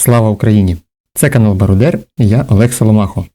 Слава Україні! Це канал Барудер і я Олег Соломахо.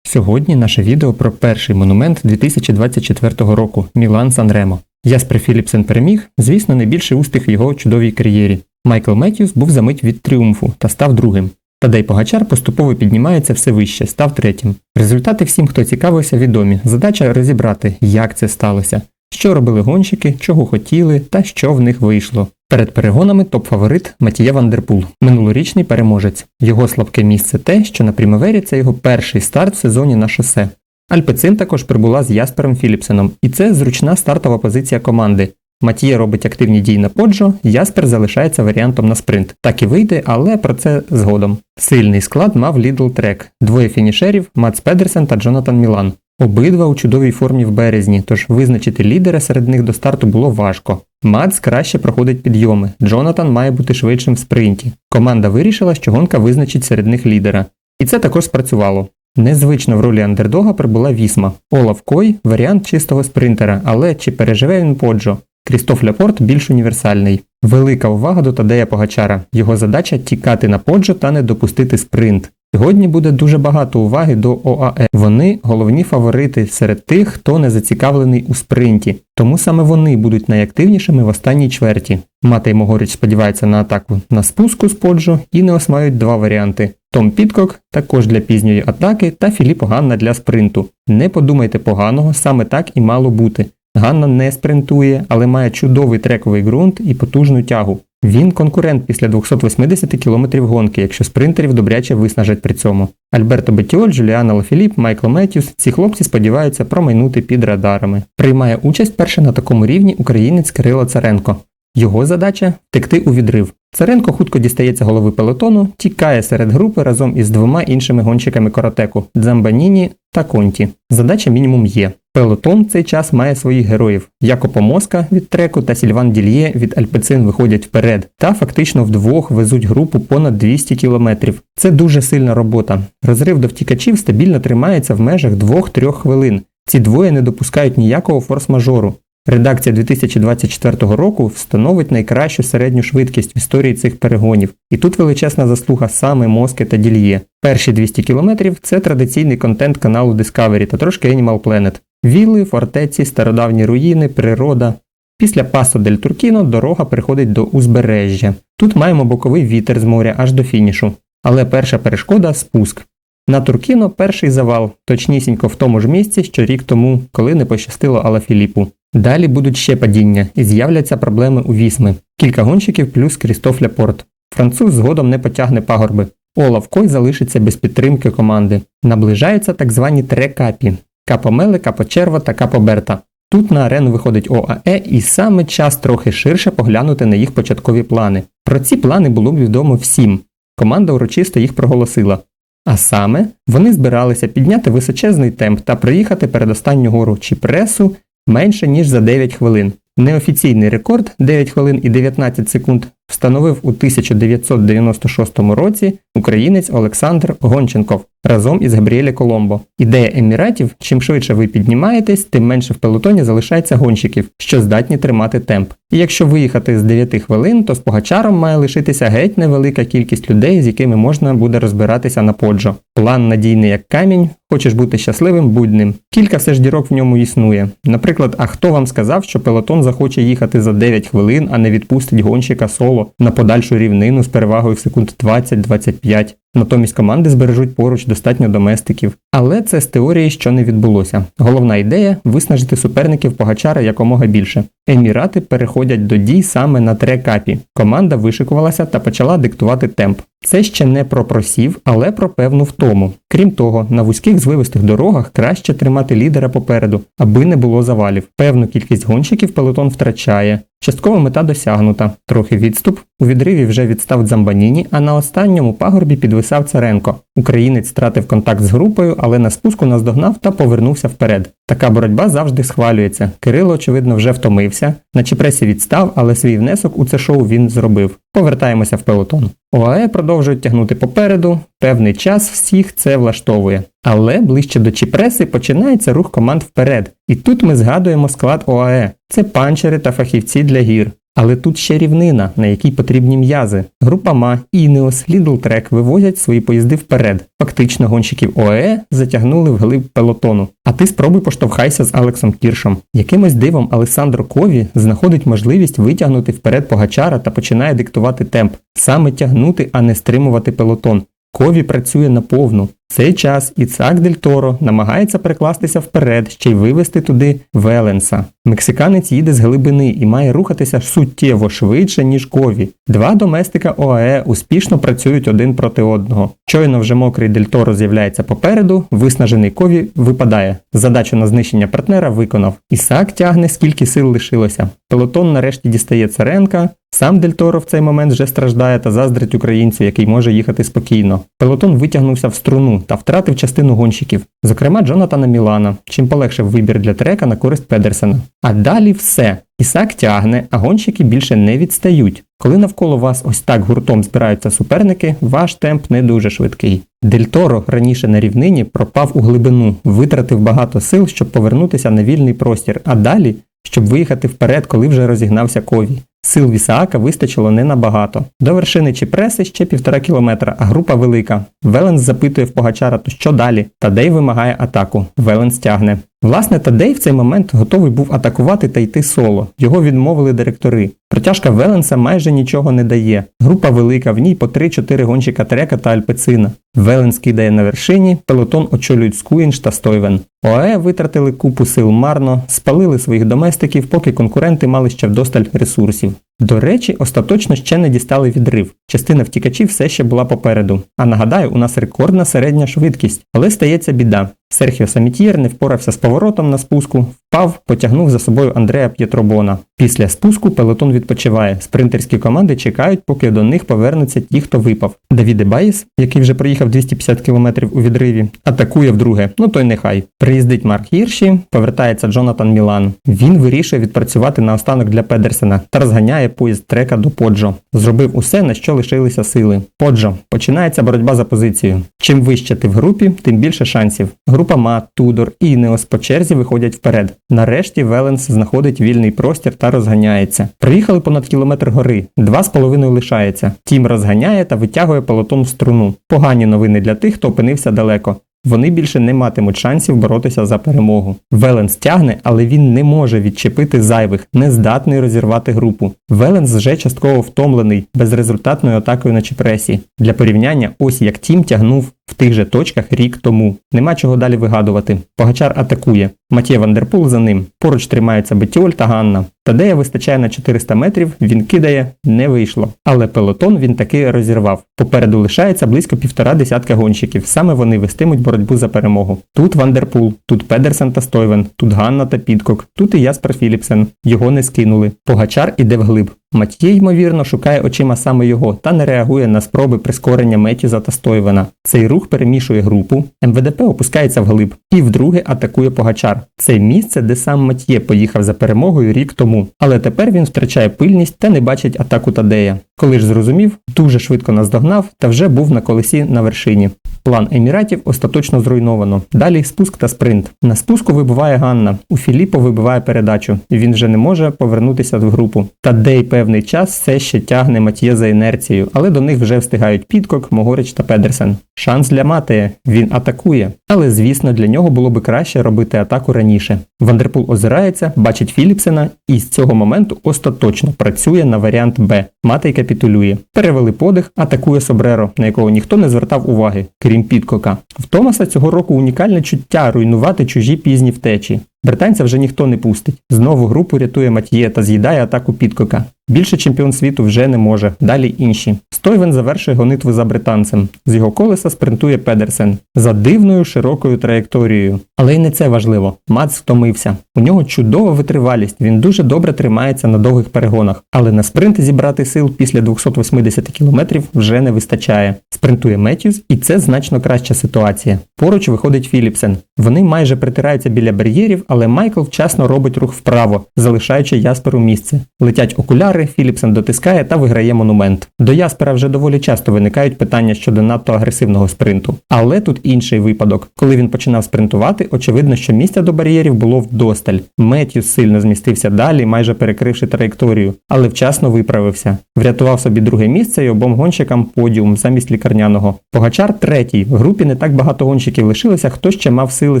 Сьогодні наше відео про перший монумент 2024 року Мілан Санремо. Яспер Філіпсен переміг, звісно, найбільший успіх в його чудовій кар'єрі. Майкл Меттьюс був за мить від тріумфу та став другим. Тадей Погачар поступово піднімається все вище, став третім. Результати всім, хто цікавився, відомі. Задача розібрати, як це сталося, що робили гонщики, чого хотіли та що в них вийшло. Перед перегонами топ-фаворит Матія Вандерпул, минулорічний переможець. Його слабке місце те, що на Прімавері це його перший старт в сезоні на шосе. Альпецин також прибула з Яспером Філіпсеном, і це зручна стартова позиція команди. Матія робить активні дії на поджо, Яспер залишається варіантом на спринт. Так і вийде, але про це згодом. Сильний склад мав Лідл Трек, двоє фінішерів Мац Педерсен та Джонатан Мілан. Обидва у чудовій формі в березні, тож визначити лідера серед них до старту було важко. Мац краще проходить підйоми, Джонатан має бути швидшим в спринті. Команда вирішила, що гонка визначить серед них лідера. І це також спрацювало. Незвично в ролі андердога прибула Вісма. Олаф Кой варіант чистого спринтера, але чи переживе він поджо? Крістоф Ляпорт більш універсальний. Велика увага до Тадея Погачара. Його задача тікати на поджо та не допустити спринт. Сьогодні буде дуже багато уваги до ОАЕ. Вони головні фаворити серед тих, хто не зацікавлений у спринті. Тому саме вони будуть найактивнішими в останній чверті. Матей Могорич сподівається на атаку на спуску з поджо і не осмають два варіанти. Том Підкок також для пізньої атаки та Філіп Ганна для спринту. Не подумайте поганого, саме так і мало бути. Ганна не спринтує, але має чудовий трековий ґрунт і потужну тягу. Він конкурент після 280 км гонки, якщо спринтерів добряче виснажать при цьому. Альберто Бетіоль, Джуліана Лафіліп, Майкл Меттьюс – ці хлопці сподіваються промайнути під радарами. Приймає участь перше на такому рівні українець Кирило Царенко. Його задача втекти у відрив. Царенко хутко дістається голови пелотону, тікає серед групи разом із двома іншими гонщиками коротеку Дзамбаніні та Конті. Задача мінімум є. Пелотон цей час має своїх героїв. Якопо Моска від треку та Сільван Дільє від Альпецин виходять вперед та фактично вдвох везуть групу понад 200 кілометрів. Це дуже сильна робота. Розрив до втікачів стабільно тримається в межах 2-3 хвилин. Ці двоє не допускають ніякого форс-мажору. Редакція 2024 року встановить найкращу середню швидкість в історії цих перегонів. І тут величезна заслуга саме Моски та Дільє. Перші 200 кілометрів це традиційний контент каналу Discovery та трошки Animal Planet. Вілли, фортеці, стародавні руїни, природа. Після Пасо дель Туркіно дорога переходить до узбережжя. Тут маємо боковий вітер з моря аж до фінішу. Але перша перешкода спуск. На Туркіно перший завал, точнісінько в тому ж місці, що рік тому, коли не пощастило Алафіліпу. Далі будуть ще падіння і з'являться проблеми у вісми. Кілька гонщиків плюс Крістоф Ляпорт. Француз згодом не потягне пагорби. Олаф Кой залишиться без підтримки команди. Наближаються так звані трекапі Капо Меле, Капо Черво та Капо Берта. Тут на арену виходить ОАЕ і саме час трохи ширше поглянути на їх початкові плани. Про ці плани було б відомо всім. Команда урочисто їх проголосила. А саме, вони збиралися підняти височезний темп та проїхати передостанню гору чи пресу менше ніж за 9 хвилин. Неофіційний рекорд 9 хвилин і 19 секунд встановив у 1996 році українець Олександр Гонченков разом із Габріеле Коломбо. Ідея еміратів: чим швидше ви піднімаєтесь, тим менше в пелотоні залишається гонщиків, що здатні тримати темп. І якщо виїхати з 9 хвилин, то з погачаром має лишитися геть невелика кількість людей, з якими можна буде розбиратися на поджо. План надійний як камінь, хочеш бути щасливим, будь ним. Кілька все ж дірок в ньому існує. Наприклад, а хто вам сказав, що пелотон захоче їхати за 9 хвилин, а не відпустить гонщика соло на подальшу рівнину з перевагою в секунд 20-25? Натомість команди збережуть поруч достатньо доместиків. Але це з теорії, що не відбулося. Головна ідея виснажити суперників Погачара якомога більше. Емірати переходять до дій саме на трекапі. Команда вишикувалася та почала диктувати темп. Це ще не про просів, але про певну втому. Крім того, на вузьких звивистих дорогах краще тримати лідера попереду, аби не було завалів. Певну кількість гонщиків пелотон втрачає. Часткова мета досягнута. Трохи відступ. У відриві вже відстав Дзамбаніні, а на останньому пагорбі підвисав Царенко. Українець втратив контакт з групою, але на спуску наздогнав та повернувся вперед. Така боротьба завжди схвалюється. Кирило, очевидно, вже втомився. На Чіпресі відстав, але свій внесок у це шоу він зробив. Повертаємося в пелотон. ОАЕ продовжують тягнути попереду, певний час всіх це влаштовує. Але ближче до Чіпреси починається рух команд вперед. І тут ми згадуємо склад ОАЕ. Це панчери та фахівці для гір. Але тут ще рівнина, на якій потрібні м'язи. Група МА, Інеос, Лідл Трек вивозять свої поїзди вперед. Фактично гонщиків ОЕ затягнули в глиб пелотону. А ти спробуй поштовхайся з Алексом Кіршем. Якимось дивом Александро Кові знаходить можливість витягнути вперед Погачара та починає диктувати темп. Саме тягнути, а не стримувати пелотон. Кові працює наповну. Цей час Іцак Дель Торо намагається перекластися вперед, ще й вивести туди Веленса. Мексиканець їде з глибини і має рухатися суттєво швидше, ніж Кові. Два доместика ОАЕ успішно працюють один проти одного. Щойно вже мокрий Дель Торо з'являється попереду, виснажений Кові випадає. Задачу на знищення партнера виконав. Ісак тягне, скільки сил лишилося. Пелотон нарешті дістає Царенка. Сам Дель Торо в цей момент вже страждає та заздрить українцю, який може їхати спокійно. Пелотон витягнувся в струну та втратив частину гонщиків, зокрема Джонатана Мілана, чим полегшив вибір для трека на користь Педерсена. А далі все. Ісак тягне, а гонщики більше не відстають. Коли навколо вас ось так гуртом збираються суперники, ваш темп не дуже швидкий. Дель Торо раніше на рівнині пропав у глибину, витратив багато сил, щоб повернутися на вільний простір, а далі, щоб виїхати вперед, коли вже розігнався кові. Сил Вісаака вистачило не набагато. До вершини Чіпреси ще півтора кілометра, а група велика. Веленс запитує в Погачара, то що далі? Тадей вимагає атаку. Веленс тягне. Власне, Тадей в цей момент готовий був атакувати та йти соло. Його відмовили директори. Протяжка Веленса майже нічого не дає. Група велика, в ній по 3-4 гонщика трека та альпецина. Веленс кидає на вершині, пелотон очолюють Скуінш та Стойвен. ОАЕ витратили купу сил марно, спалили своїх доместиків, поки конкуренти мали ще вдосталь ресурсів. До речі, остаточно ще не дістали відрив. Частина втікачів все ще була попереду. А нагадаю, у нас рекордна середня швидкість, але стається біда. Серхіо Самітьєр не впорався з поворотом на спуску, впав, потягнув за собою Андреа П'єтробона. Після спуску пелотон відпочиває. Спринтерські команди чекають, поки до них повернуться ті, хто випав. Давіде Баїс, який вже проїхав 250 км у відриві, атакує вдруге. Ну той нехай. Приїздить Марк Гірші, повертається Джонатан Мілан. Він вирішує відпрацювати наостанок для Педерсена та розганяє поїзд трека до Поджо. Зробив усе, на що лишилися сили. Поджо. Починається боротьба за позицію. Чим вище ти в групі, тим більше шансів. Група Мат, Тудор і Інеос по черзі виходять вперед. Нарешті Веленс знаходить вільний простір та розганяється. Приїхали понад кілометр гори, два з половиною лишається. Тім розганяє та витягує пелотон в струну. Погані новини для тих, хто опинився далеко. Вони більше не матимуть шансів боротися за перемогу. Веленс тягне, але він не може відчепити зайвих, не здатний розірвати групу. Веленс вже частково втомлений безрезультатною атакою на Чепресі. Для порівняння, ось як Тім тягнув в тих же точках рік тому. Нема чого далі вигадувати. Погачар атакує. Матє Вандерпул за ним. Поруч тримаються Бетіоль та Ганна. Тадея вистачає на 400 метрів, він кидає, не вийшло. Але пелотон він таки розірвав. Попереду лишається близько півтора десятка гонщиків. Саме вони вестимуть боротьбу за перемогу. Тут Вандерпул, тут Педерсен та Стойвен, тут Ганна та Підкок, тут і Яспер Філіпсен. Його не скинули. Погачар іде вглиб. Матьє, ймовірно, шукає очима саме його та не реагує на спроби прискорення Метіза та. Цей рух перемішує групу, МВДП опускається вглиб і вдруге атакує Погачар. Це місце, де сам Матьє поїхав за перемогою рік тому. Але тепер він втрачає пильність та не бачить атаку Тадея. Коли ж зрозумів, дуже швидко наздогнав та вже був на колесі на вершині. План Еміратів остаточно зруйновано. Далі спуск та спринт. На спуску вибиває Ганна. У Філіппо вибиває передачу. Він вже не може повернутися в групу. Тадей певний час все ще тягне Матіє за інерцією, але до них вже встигають Підкок, Могорич та Педерсен. Шанс для Матея. Він атакує. Але, звісно, для нього було би краще робити атаку раніше. Вандерпул озирається, бачить Філіпсена і з цього моменту остаточно працює на варіант Б. Матей капітулює. Перевели подих, атакує Собреро, на якого ніхто не звертав уваги, крім Підкока. В Томаса цього року унікальне чуття руйнувати чужі пізні втечі. Британця вже ніхто не пустить. Знову групу рятує Матьє та з'їдає атаку Підкока. Більше чемпіон світу вже не може. Далі інші. Стойвен завершує гонитву за британцем. З його колеса спринтує Педерсен за дивною широкою траєкторією. Але й не це важливо. Мац втомився. У нього чудова витривалість. Він дуже добре тримається на довгих перегонах. Але на спринт зібрати сил після 280 км вже не вистачає. Спринтує Меттьюз, і це значно краща ситуація. Поруч виходить Філіпсен. Вони майже притираються біля бар'єрів, але Майкл вчасно робить рух вправо, залишаючи Ясперу місце. Летять окуляри, Філіпсен дотискає та виграє монумент. До Яспера вже доволі часто виникають питання щодо надто агресивного спринту. Але тут інший випадок. Коли він починав спринтувати, очевидно, що місця до бар'єрів було вдосталь. Меттью сильно змістився далі, майже перекривши траєкторію, але вчасно виправився. Врятував собі друге місце і обом гонщикам подіум замість лікарняного. Погачар третій. В групі не так багато гонщиків лишилося, хто ще мав сили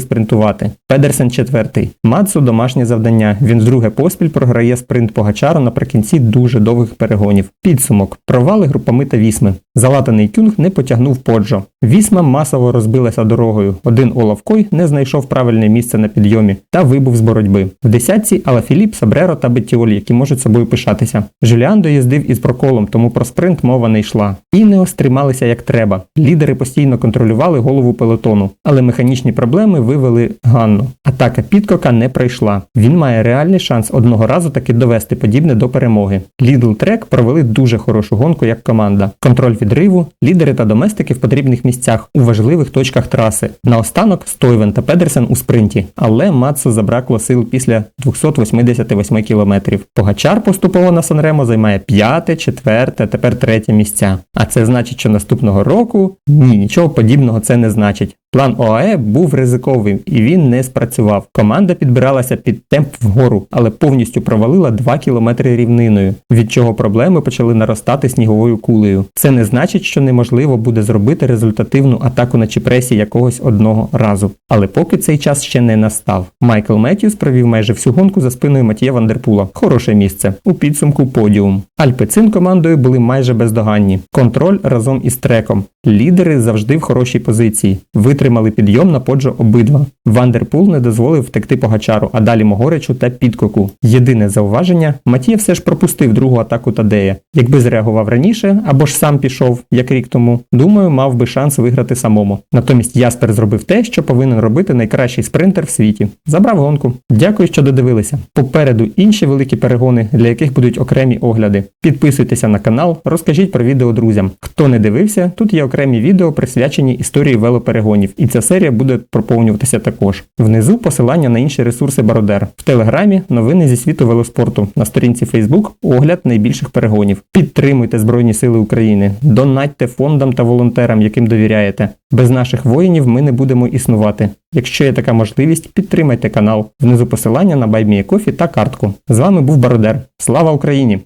спринтувати. Педерсен четвертий. Мацу домашнє завдання. Він вдруге поспіль програє спринт Погачару наприкінці дуже довгих перегонів. Підсумок. Провали групами та вісми. Залатаний кюнг не потягнув поджо. Вісма масово розбилася дорогою. Один Олаф Кой не знайшов правильне місце на підйомі та вибув з боротьби. В десятці Ала Філіп, Сабреро та Беттіолі, які можуть собою пишатися. Жуліан доїздив із проколом, тому про спринт мова не йшла. Інеос трималися як треба. Лідери постійно контролювали голову пелотону, але механічні проблеми вивели Ганну. Атака Підкока не пройшла. Він має реальний шанс одного разу таки довести подібне до перемоги. Лідл Трек провели дуже хорошу гонку як команда. Контроль відриву, лідери та доместики в потрібних місцях у важливих точках траси. Наостанок Стойвен та Педерсен у спринті, але Мацу забракло сил після 288 кілометрів. Погачар поступово на Санремо займає п'яте, четверте, тепер третє місця. А це значить, що наступного року ні, нічого подібного це не значить. План ОАЕ був ризиковим і він не спрацював. Команда підбиралася під темп вгору, але повністю провалила 2 кілометри рівниною, від чого проблеми почали наростати сніговою кулею. Це не значить, що неможливо буде зробити результативну атаку на Чіпресі якогось одного разу. Але поки цей час ще не настав. Майкл Меттьюс провів майже всю гонку за спиною Матія Вандерпула. Хороше місце. У підсумку подіум. Альпецин командою були майже бездоганні. Контроль разом із треком. Лідери завжди в хорошій позиції. Витримали підйом на поджо обидва. Вандерпул не дозволив втекти Погачару, а далі Могоричу та Підкоку. Єдине зауваження, Матія все ж пропустив другу атаку Тадея. Якби зреагував раніше або ж сам пішов, як рік тому, думаю, мав би шанс виграти самому. Натомість Яспер зробив те, що повинен робити найкращий спринтер в світі. Забрав гонку. Дякую, що додивилися. Попереду інші великі перегони, для яких будуть окремі огляди. Підписуйтеся на канал, розкажіть про відео друзям. Хто не дивився, тут є окремі відео присвячені історії велоперегонів, і ця серія буде проповнюватися також. Внизу посилання на інші ресурси Бародер. В телеграмі новини зі світу велоспорту. На сторінці Facebook огляд найбільших перегонів. Підтримуйте Збройні Сили України, донатьте фондам та волонтерам, яким довіряєте. Без наших воїнів ми не будемо існувати. Якщо є така можливість, підтримайте канал. Внизу посилання на BuyMeACoffee та картку. З вами був Бародер. Слава Україні!